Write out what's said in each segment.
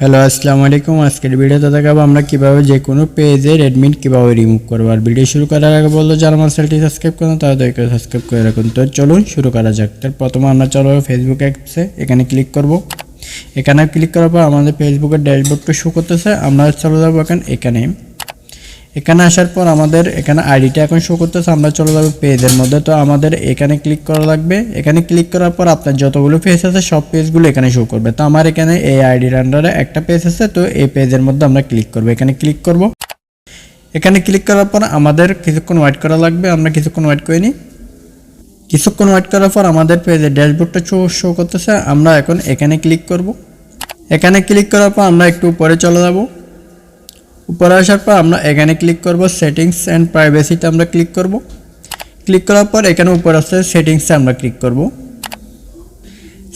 Hello আসসালামু আলাইকুম। আজকের ভিডিওতে দেখাবো আমরা কীভাবে যে কোনো পেজের অ্যাডমিন কীভাবে রিমুভ করব। আর ভিডিও শুরু করার আগে বলল যারা আমার চ্যানেলটি সাবস্ক্রাইব করুন তাদেরকে সাবস্ক্রাইব করে রাখুন। তো চলুন শুরু করা যাক। তার প্রথমে আমরা চলো ফেসবুক অ্যাপসে এখানে ক্লিক করব। এখানে ক্লিক করার পর আমাদের ফেসবুকের ড্যাশবোর্ডটা শো করতেছে। আমরা চলে যাব এখন এখানে। এখানে আসার পর আমাদের এখানে আইডিটা এখন শো করতেছে, আমরা চলে যাব পেজের মধ্যে। তো আমাদের এখানে ক্লিক করা লাগবে। এখানে ক্লিক করার পর আপনার যতগুলো পেজ আছে, সব পেজগুলো এখানে শো করবে। তো আমার এখানে এই আইডির আন্ডারে একটা পেজ আছে, তো এই পেজের মধ্যে আমরা ক্লিক করব। এখানে ক্লিক করব। এখানে ক্লিক করার পর আমাদের কিছুক্ষণ ওয়েট করা লাগবে, আমরা কিছুক্ষণ ওয়েট করে নিই কিছুক্ষণ ওয়েট করার পর আমাদের পেজের ড্যাশবোর্ডটা শো শো করতেছে, আমরা এখন এখানে ক্লিক করব। এখানে ক্লিক করার পর আমরা একটু উপরে চলে যাব। উপরে আসার পর আমরা এখানে ক্লিক করব সেটিংস অ্যান্ড প্রাইভেসিতে আমরা ক্লিক করব। ক্লিক করার পর এখানে উপরে আসছে সেটিংসে আমরা ক্লিক করব।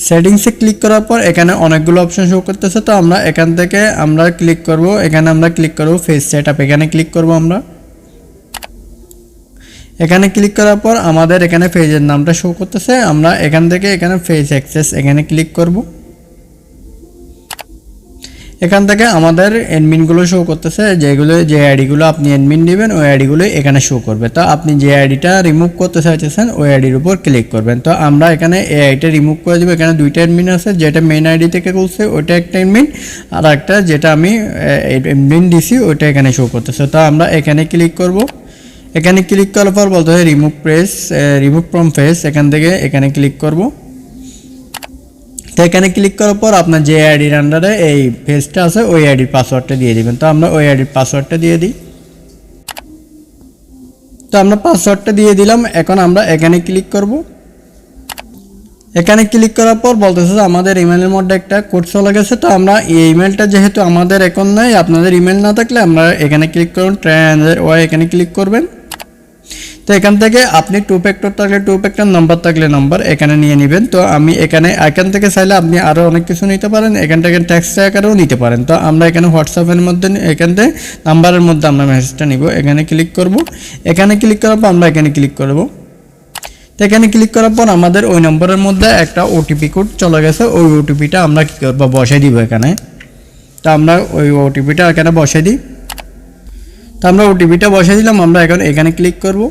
সেটিংসে ক্লিক করার পর এখানে অনেকগুলো অপশন শো করতেছে, তো আমরা এখান থেকে আমরা ক্লিক করব, এখানে আমরা ক্লিক করব ফেস সেট আপ এখানে ক্লিক করব আমরা। এখানে ক্লিক করার পর আমাদের এখানে ফেজের নামটা শো করতেছে, আমরা এখান থেকে এখানে ফেজ অ্যাক্সেস এখানে ক্লিক করব। এখান থেকে আমাদের অ্যাডমিনগুলো শো করতেছে, যেগুলো যে আইডিগুলো আপনি অ্যাডমিন নেবেন, ওই আইডিগুলো এখানে শো করবে। তো আপনি যে আইডিটা রিমুভ করতে চাইতেছেন, ওই আইডির উপর ক্লিক করবেন। তো আমরা এখানে এই আইডিটা রিমুভ করে দেবো। এখানে দুইটা অ্যাডমিন আছে, যেটা মেন আইডি থেকে করছে ওইটা একটা অ্যাডমিন আর একটা যেটা আমি অ্যাডমিন দিছি, ওইটা এখানে শো করতেছে। তো আমরা এখানে ক্লিক করব। এখানে ক্লিক করার পর বলতে হয় remove press remove from face এখান থেকে এখানে ক্লিক করব। তো এখানে ক্লিক করার পর আপনার যে আইডির আন্ডারে এই পেজটা আছে, ওই আইডির পাসওয়ার্ডটা দিয়ে দিবেন। তো আমরা ওই আইডির পাসওয়ার্ডটা দিয়ে দিই। তো আমরা পাসওয়ার্ডটা দিয়ে দিলাম। এখন আমরা এখানে ক্লিক করব। এখানে ক্লিক করার পর বলতেছে যে আমাদের ইমেলের মধ্যে একটা কোড চলে গেছে। তো আমরা এই ইমেলটা যেহেতু আমাদের এখন নাই, আপনাদের ইমেল না থাকলে আমরা এখানে ক্লিক করুন। ট্রান ওয়াই এখানে ক্লিক করবেন। তো এখান থেকে আপনি টু ফ্যাক্টর থাকলে টু ফ্যাক্টর নাম্বার থাকলে নাম্বার এখানে নিয়ে নেবেন। তো আমি এখানে, এখান থেকে চাইলে আপনি আরও অনেক কিছু নিতে পারেন। এখান থেকে ট্যাক্স আকারেও নিতে পারেন। তো আমরা এখানে হোয়াটসঅ্যাপের মধ্যে, এখান থেকে নাম্বারের মধ্যে আমরা মেসেজটা নিব। এখানে ক্লিক করব। এখানে ক্লিক করার পর আমরা এখানে ক্লিক করব। তো এখানে ক্লিক করার পর আমাদের ওই নম্বরের মধ্যে একটা ওটিপি কোড চলে গেছে। ওই ওটিপিটা আমরা কী করব? বসাই দিব এখানে। তো আমরা ওই ওটিপিটা এখানে বসাই দিই। তো আমরা ওটিপিটা বসাই দিলাম। আমরা এখন এখানে ক্লিক করব।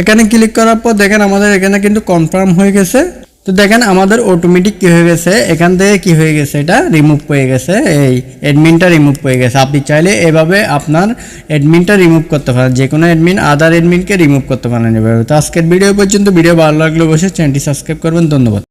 এখানে ক্লিক করার পর দেখেন আমাদের এখানে কিন্তু কনফার্ম হয়ে গেছে। তো দেখেন আমাদের অটোমেটিক কি হয়ে গেছে? এখান থেকে কি হয়ে গেছে? এটা রিমুভ হয়ে গেছে। এই অ্যাডমিনটা রিমুভ হয়ে গেছে। আপনি চাইলে এভাবে আপনার অ্যাডমিনটা রিমুভ করতে পারেন। যে কোনো অ্যাডমিন আদার অ্যাডমিনকে রিমুভ করতে পারেন এভাবে। তো আজকের ভিডিও পর্যন্ত। ভিডিও ভালো লাগলে বসে চ্যানেলটি সাবস্ক্রাইব করবেন। ধন্যবাদ।